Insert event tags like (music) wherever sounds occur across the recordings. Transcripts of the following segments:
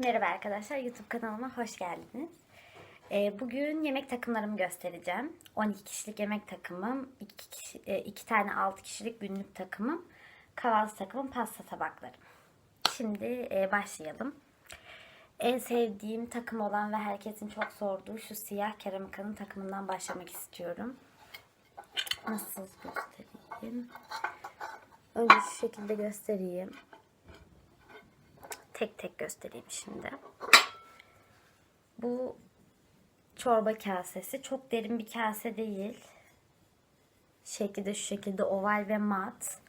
Merhaba arkadaşlar, YouTube kanalıma hoş geldiniz. Ee, bugün yemek takımlarımı göstereceğim. 12 kişilik yemek takımım, 2, kişi, 2 tane 6 kişilik günlük takımım, kahvaltı takımım, pasta tabaklarım. Şimdi e, başlayalım. En sevdiğim takım olan ve herkesin çok sorduğu şu siyah keramikanın takımından başlamak istiyorum. Nasıl göstereyim? Önce şu şekilde göstereyim tek tek göstereyim şimdi. Bu çorba kasesi. Çok derin bir kase değil. Şekli de şu şekilde oval ve mat.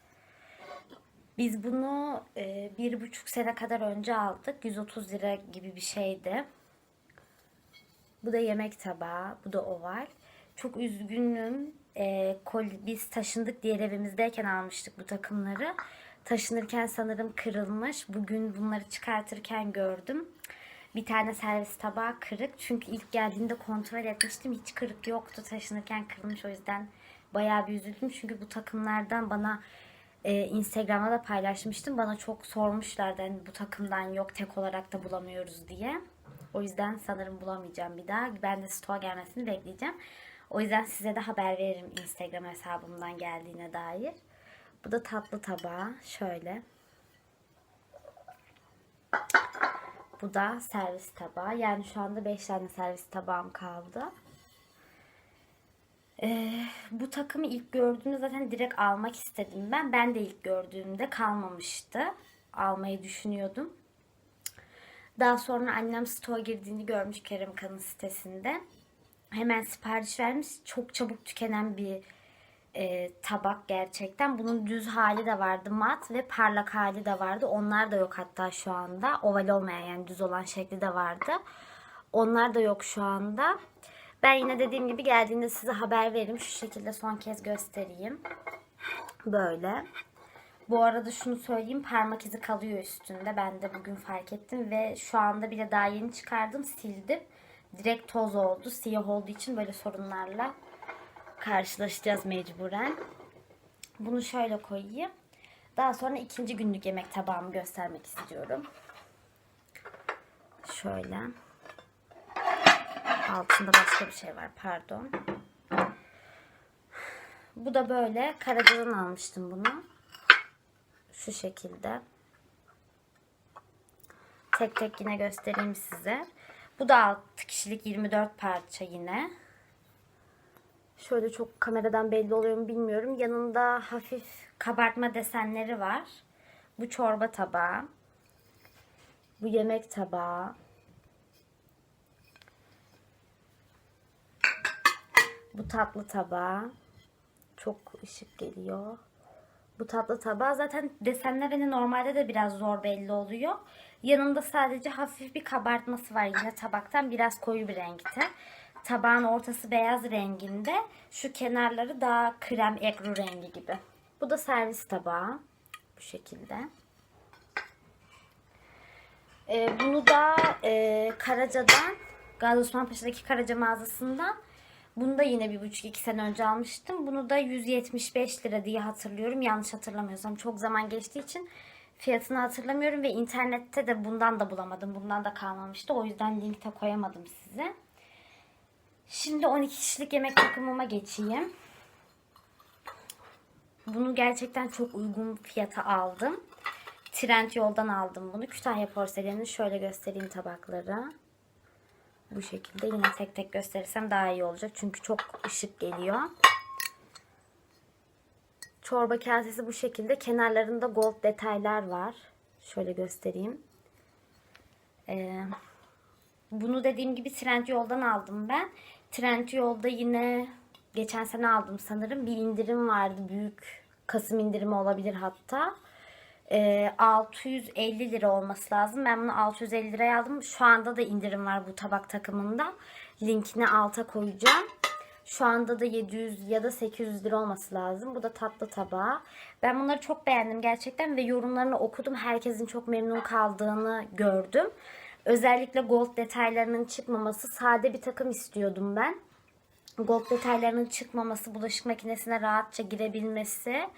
Biz bunu e, bir buçuk sene kadar önce aldık. 130 lira gibi bir şeydi. Bu da yemek tabağı. Bu da oval. Çok üzgünüm. E, kol, biz taşındık diğer evimizdeyken almıştık bu takımları. Taşınırken sanırım kırılmış. Bugün bunları çıkartırken gördüm. Bir tane servis tabağı kırık. Çünkü ilk geldiğinde kontrol etmiştim. Hiç kırık yoktu. Taşınırken kırılmış. O yüzden bayağı bir üzüldüm. Çünkü bu takımlardan bana e, Instagram'da da paylaşmıştım. Bana çok sormuşlardı. Hani bu takımdan yok tek olarak da bulamıyoruz diye. O yüzden sanırım bulamayacağım bir daha. Ben de stoğa gelmesini bekleyeceğim. O yüzden size de haber veririm Instagram hesabımdan geldiğine dair. Bu da tatlı tabağı. Şöyle. Bu da servis tabağı. Yani şu anda 5 tane servis tabağım kaldı. Ee, bu takımı ilk gördüğümde zaten direkt almak istedim ben. Ben de ilk gördüğümde kalmamıştı. Almayı düşünüyordum. Daha sonra annem stoğa girdiğini görmüş Kerimkan'ın sitesinde. Hemen sipariş vermiş. Çok çabuk tükenen bir e, tabak gerçekten. Bunun düz hali de vardı mat ve parlak hali de vardı. Onlar da yok hatta şu anda. Oval olmayan yani düz olan şekli de vardı. Onlar da yok şu anda. Ben yine dediğim gibi geldiğinde size haber veririm. Şu şekilde son kez göstereyim. Böyle. Bu arada şunu söyleyeyim parmak izi kalıyor üstünde. Ben de bugün fark ettim ve şu anda bile daha yeni çıkardım sildim. Direkt toz oldu. Siyah olduğu için böyle sorunlarla karşılaşacağız mecburen. Bunu şöyle koyayım. Daha sonra ikinci günlük yemek tabağımı göstermek istiyorum. Şöyle. Altında başka bir şey var pardon. Bu da böyle Karaca'dan almıştım bunu. Şu şekilde. Tek tek yine göstereyim size. Bu da 6 kişilik 24 parça yine. Şöyle çok kameradan belli oluyor mu bilmiyorum. Yanında hafif kabartma desenleri var. Bu çorba tabağı. Bu yemek tabağı. Bu tatlı tabağı. Çok ışık geliyor. Bu tatlı tabağı zaten desenler hani normalde de biraz zor belli oluyor. Yanında sadece hafif bir kabartması var yine tabaktan biraz koyu bir renkte. Tabağın ortası beyaz renginde. Şu kenarları daha krem ekru rengi gibi. Bu da servis tabağı. Bu şekilde. Ee, bunu da e, Karaca'dan Gazi Osman Paşa'daki Karaca mağazasından bunu da yine bir buçuk iki sene önce almıştım. Bunu da 175 lira diye hatırlıyorum. Yanlış hatırlamıyorsam. Çok zaman geçtiği için fiyatını hatırlamıyorum ve internette de bundan da bulamadım. Bundan da kalmamıştı. O yüzden linkte koyamadım size. Şimdi 12 kişilik yemek takımıma geçeyim. Bunu gerçekten çok uygun fiyata aldım. Trend yoldan aldım bunu. Kütahya porseleni şöyle göstereyim tabakları. Bu şekilde yine tek tek gösterirsem daha iyi olacak. Çünkü çok ışık geliyor. Çorba kasesi bu şekilde. Kenarlarında gold detaylar var. Şöyle göstereyim. Ee, bunu dediğim gibi Trend yoldan aldım ben. Trend yolda yine geçen sene aldım sanırım. Bir indirim vardı. Büyük Kasım indirimi olabilir hatta. Ee, 650 lira olması lazım. Ben bunu 650 liraya aldım. Şu anda da indirim var bu tabak takımında. Linkini alta koyacağım. Şu anda da 700 ya da 800 lira olması lazım. Bu da tatlı tabağı. Ben bunları çok beğendim gerçekten ve yorumlarını okudum. Herkesin çok memnun kaldığını gördüm. Özellikle gold detaylarının çıkmaması. Sade bir takım istiyordum ben. Gold detaylarının çıkmaması, bulaşık makinesine rahatça girebilmesi.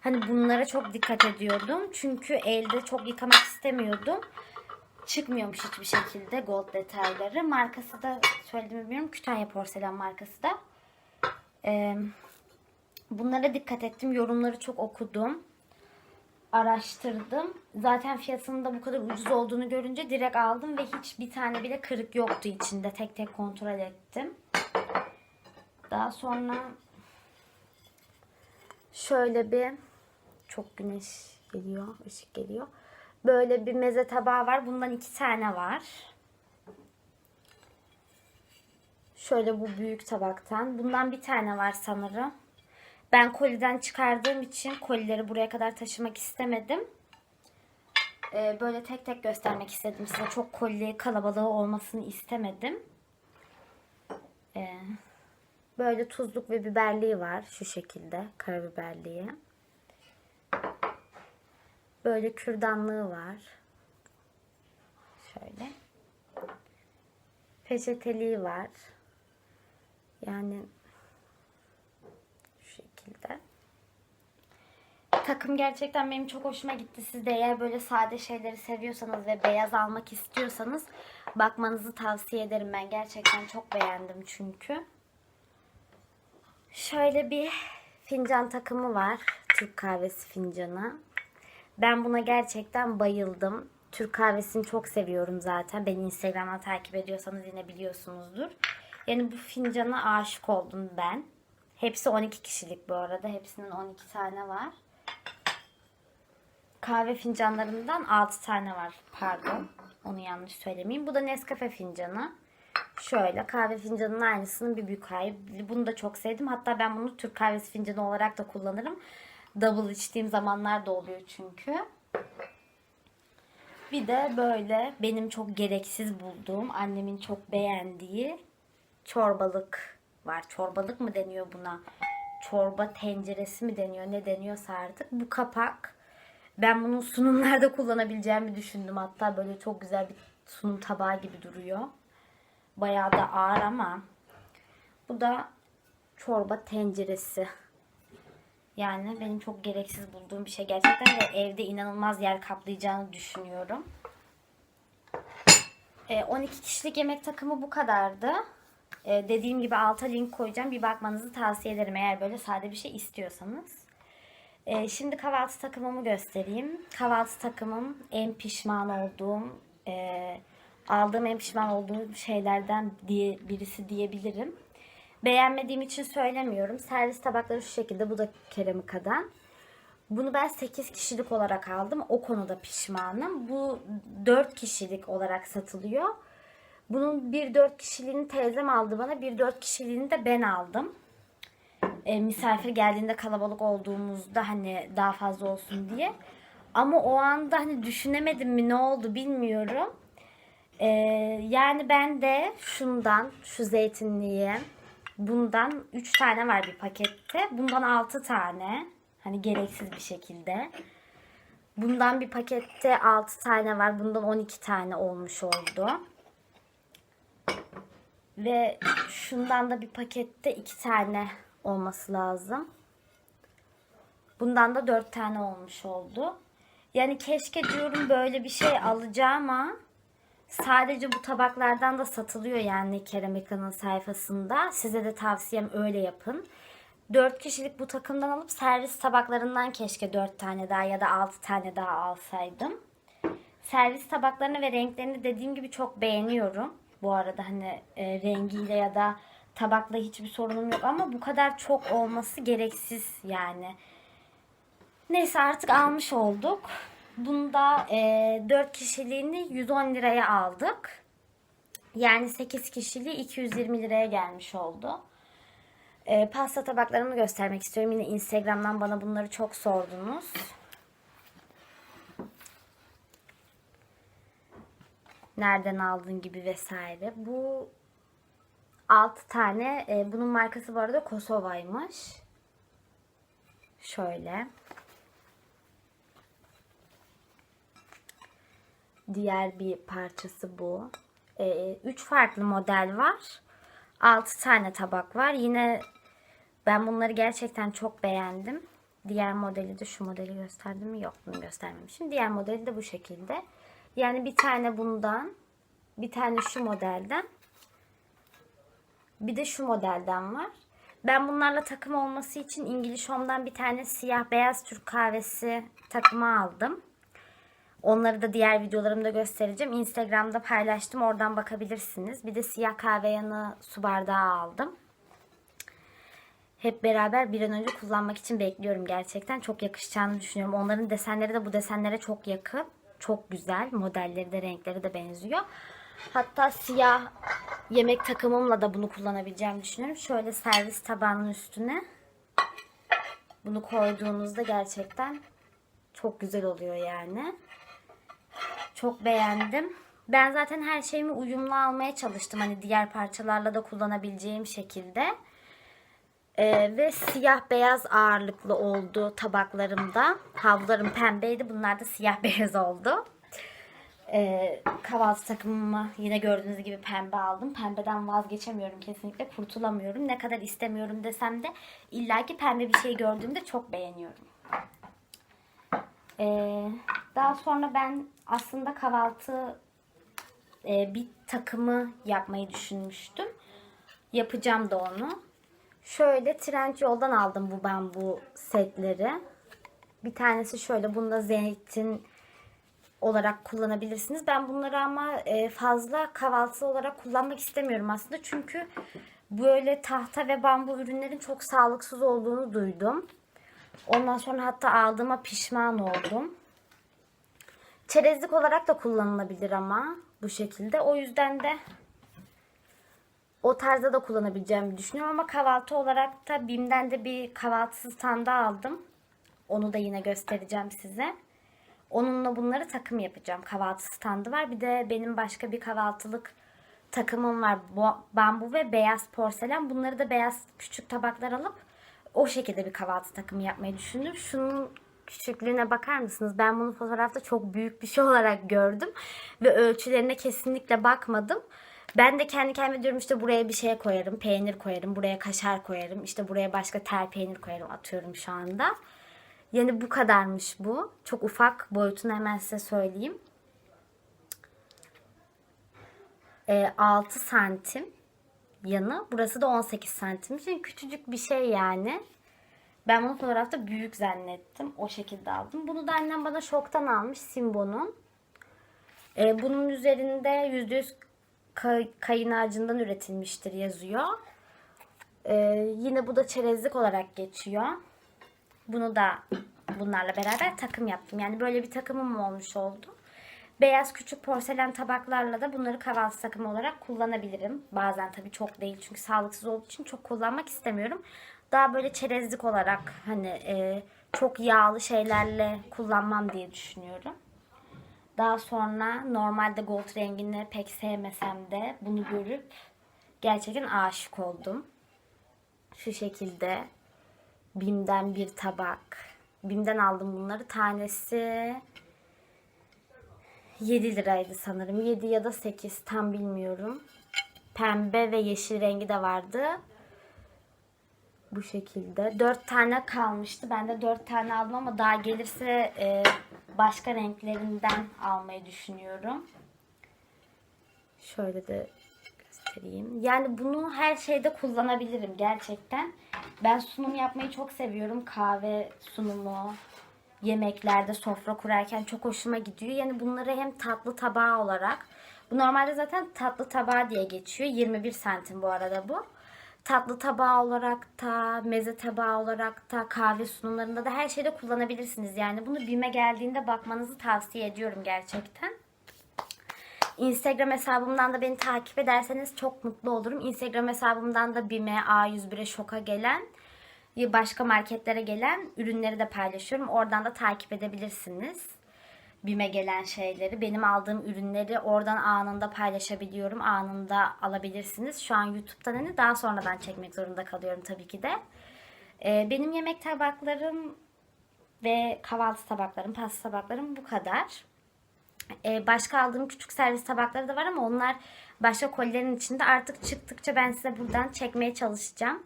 Hani bunlara çok dikkat ediyordum. Çünkü elde çok yıkamak istemiyordum. Çıkmıyormuş hiçbir şekilde gold detayları. Markası da söyledim bilmiyorum. Kütahya porselen markası da. Ee, bunlara dikkat ettim. Yorumları çok okudum. Araştırdım. Zaten fiyatının da bu kadar ucuz olduğunu görünce direkt aldım ve hiçbir tane bile kırık yoktu içinde. Tek tek kontrol ettim. Daha sonra şöyle bir çok güneş geliyor, ışık geliyor. Böyle bir meze tabağı var. Bundan iki tane var. Şöyle bu büyük tabaktan. Bundan bir tane var sanırım. Ben koliden çıkardığım için kolileri buraya kadar taşımak istemedim. Ee, böyle tek tek göstermek istedim size. Çok koli kalabalığı olmasını istemedim. Ee, böyle tuzluk ve biberliği var. Şu şekilde karabiberliği. Böyle kürdanlığı var. Şöyle. Peçeteliği var. Yani şu şekilde. Takım gerçekten benim çok hoşuma gitti. Siz de eğer böyle sade şeyleri seviyorsanız ve beyaz almak istiyorsanız bakmanızı tavsiye ederim. Ben gerçekten çok beğendim çünkü. Şöyle bir fincan takımı var. Türk kahvesi fincanı. Ben buna gerçekten bayıldım. Türk kahvesini çok seviyorum zaten. Beni Instagram'dan takip ediyorsanız yine biliyorsunuzdur. Yani bu fincana aşık oldum ben. Hepsi 12 kişilik bu arada. Hepsinin 12 tane var. Kahve fincanlarından 6 tane var. Pardon. Onu yanlış söylemeyeyim. Bu da Nescafe fincanı. Şöyle kahve fincanının aynısının bir büyük hali. Bunu da çok sevdim. Hatta ben bunu Türk kahvesi fincanı olarak da kullanırım. Double içtiğim zamanlar da oluyor çünkü. Bir de böyle benim çok gereksiz bulduğum, annemin çok beğendiği çorbalık var. Çorbalık mı deniyor buna? Çorba tenceresi mi deniyor? Ne deniyorsa artık. Bu kapak. Ben bunu sunumlarda (laughs) kullanabileceğimi düşündüm. Hatta böyle çok güzel bir sunum tabağı gibi duruyor. Bayağı da ağır ama bu da çorba tenceresi. Yani benim çok gereksiz bulduğum bir şey gerçekten ve evde inanılmaz yer kaplayacağını düşünüyorum. E, 12 kişilik yemek takımı bu kadardı. E, dediğim gibi alta link koyacağım. Bir bakmanızı tavsiye ederim eğer böyle sade bir şey istiyorsanız. E, şimdi kahvaltı takımımı göstereyim. Kahvaltı takımım en pişman olduğum, e, aldığım en pişman olduğum şeylerden diye birisi diyebilirim. Beğenmediğim için söylemiyorum. Servis tabakları şu şekilde. Bu da keramikadan. Bunu ben 8 kişilik olarak aldım. O konuda pişmanım. Bu 4 kişilik olarak satılıyor. Bunun 1-4 kişiliğini teyzem aldı bana. 1-4 kişiliğini de ben aldım. E, misafir geldiğinde kalabalık olduğumuzda hani daha fazla olsun diye. Ama o anda hani düşünemedim mi ne oldu bilmiyorum. E, yani ben de şundan, şu zeytinliği, bundan 3 tane var bir pakette. Bundan 6 tane. Hani gereksiz bir şekilde. Bundan bir pakette 6 tane var. Bundan 12 tane olmuş oldu. Ve şundan da bir pakette 2 tane olması lazım. Bundan da 4 tane olmuş oldu. Yani keşke diyorum böyle bir şey alacağıma Sadece bu tabaklardan da satılıyor yani Keramika'nın sayfasında. Size de tavsiyem öyle yapın. 4 kişilik bu takımdan alıp servis tabaklarından keşke 4 tane daha ya da 6 tane daha alsaydım. Servis tabaklarını ve renklerini dediğim gibi çok beğeniyorum. Bu arada hani e, rengiyle ya da tabakla hiçbir sorunum yok ama bu kadar çok olması gereksiz yani. Neyse artık almış olduk. Bunda e, 4 kişiliğini 110 liraya aldık. Yani 8 kişiliği 220 liraya gelmiş oldu. E, pasta tabaklarımı göstermek istiyorum. Yine Instagram'dan bana bunları çok sordunuz. Nereden aldın gibi vesaire. Bu 6 tane. E, bunun markası bu arada Kosova'ymış. Şöyle. Diğer bir parçası bu. 3 ee, farklı model var. 6 tane tabak var. Yine ben bunları gerçekten çok beğendim. Diğer modeli de şu modeli gösterdim mi? Yok bunu göstermemişim. Diğer modeli de bu şekilde. Yani bir tane bundan, bir tane şu modelden, bir de şu modelden var. Ben bunlarla takım olması için İngiliz Home'dan bir tane siyah beyaz Türk kahvesi takımı aldım. Onları da diğer videolarımda göstereceğim. Instagram'da paylaştım. Oradan bakabilirsiniz. Bir de siyah kahve yanı su bardağı aldım. Hep beraber bir an önce kullanmak için bekliyorum gerçekten. Çok yakışacağını düşünüyorum. Onların desenleri de bu desenlere çok yakın. Çok güzel. Modelleri de renkleri de benziyor. Hatta siyah yemek takımımla da bunu kullanabileceğimi düşünüyorum. Şöyle servis tabağının üstüne bunu koyduğunuzda gerçekten çok güzel oluyor yani. Çok beğendim. Ben zaten her şeyimi uyumlu almaya çalıştım. Hani diğer parçalarla da kullanabileceğim şekilde. Ee, ve siyah beyaz ağırlıklı oldu tabaklarımda. Havlularım pembeydi. Bunlar da siyah (laughs) beyaz oldu. Ee, kahvaltı takımımı yine gördüğünüz gibi pembe aldım. Pembeden vazgeçemiyorum kesinlikle. Kurtulamıyorum. Ne kadar istemiyorum desem de illaki pembe bir şey gördüğümde çok beğeniyorum. Ee, daha sonra ben aslında kahvaltı e, bir takımı yapmayı düşünmüştüm. Yapacağım da onu. Şöyle Trendyol'dan aldım bu bambu setleri. Bir tanesi şöyle. Bunda zeytin olarak kullanabilirsiniz. Ben bunları ama e, fazla kahvaltı olarak kullanmak istemiyorum aslında. Çünkü böyle tahta ve bambu ürünlerin çok sağlıksız olduğunu duydum. Ondan sonra hatta aldığıma pişman oldum. Çerezlik olarak da kullanılabilir ama bu şekilde. O yüzden de o tarzda da kullanabileceğimi düşünüyorum ama kahvaltı olarak da BİM'den de bir kahvaltı standı aldım. Onu da yine göstereceğim size. Onunla bunları takım yapacağım. Kahvaltı standı var. Bir de benim başka bir kahvaltılık takımım var. Bu- Bambu ve beyaz porselen. Bunları da beyaz küçük tabaklar alıp o şekilde bir kahvaltı takımı yapmayı düşündüm. Şunun küçüklüğüne bakar mısınız? Ben bunu fotoğrafta çok büyük bir şey olarak gördüm. Ve ölçülerine kesinlikle bakmadım. Ben de kendi kendime diyorum işte buraya bir şey koyarım. Peynir koyarım. Buraya kaşar koyarım. işte buraya başka tel peynir koyarım. Atıyorum şu anda. Yani bu kadarmış bu. Çok ufak boyutunu hemen size söyleyeyim. Ee, 6 santim yanı. Burası da 18 santim. Şimdi küçücük bir şey yani. Ben bunu fotoğrafta büyük zannettim. O şekilde aldım. Bunu da annem bana şoktan almış Simbo'nun. Ee, bunun üzerinde %100 kay- kayın ağacından üretilmiştir yazıyor. Ee, yine bu da çerezlik olarak geçiyor. Bunu da bunlarla beraber takım yaptım. Yani böyle bir takımım olmuş oldu. Beyaz küçük porselen tabaklarla da bunları kahvaltı takımı olarak kullanabilirim. Bazen tabii çok değil çünkü sağlıksız olduğu için çok kullanmak istemiyorum. Daha böyle çerezlik olarak hani e, çok yağlı şeylerle kullanmam diye düşünüyorum. Daha sonra normalde gold rengini pek sevmesem de bunu görüp gerçekten aşık oldum. Şu şekilde Bim'den bir tabak. Bim'den aldım bunları. Tanesi 7 liraydı sanırım. 7 ya da 8 tam bilmiyorum. Pembe ve yeşil rengi de vardı. Bu şekilde. 4 tane kalmıştı. Ben de 4 tane aldım ama daha gelirse e, başka renklerinden almayı düşünüyorum. Şöyle de göstereyim. Yani bunu her şeyde kullanabilirim gerçekten. Ben sunum yapmayı çok seviyorum. Kahve sunumu, yemeklerde sofra kurarken çok hoşuma gidiyor. Yani bunları hem tatlı tabağı olarak bu normalde zaten tatlı tabağı diye geçiyor. 21 santim bu arada bu. Tatlı tabağı olarak da, meze tabağı olarak da, kahve sunumlarında da her şeyde kullanabilirsiniz. Yani bunu BİM'e geldiğinde bakmanızı tavsiye ediyorum gerçekten. Instagram hesabımdan da beni takip ederseniz çok mutlu olurum. Instagram hesabımdan da BİM'e, A101'e, Şok'a gelen başka marketlere gelen ürünleri de paylaşıyorum. Oradan da takip edebilirsiniz. BİM'e gelen şeyleri, benim aldığım ürünleri oradan anında paylaşabiliyorum. Anında alabilirsiniz. Şu an YouTube'dan hani daha sonradan çekmek zorunda kalıyorum tabii ki de. Ee, benim yemek tabaklarım ve kahvaltı tabaklarım, pasta tabaklarım bu kadar. Ee, başka aldığım küçük servis tabakları da var ama onlar başka kolilerin içinde. Artık çıktıkça ben size buradan çekmeye çalışacağım.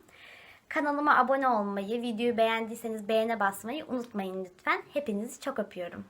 Kanalıma abone olmayı, videoyu beğendiyseniz beğene basmayı unutmayın lütfen. Hepinizi çok öpüyorum.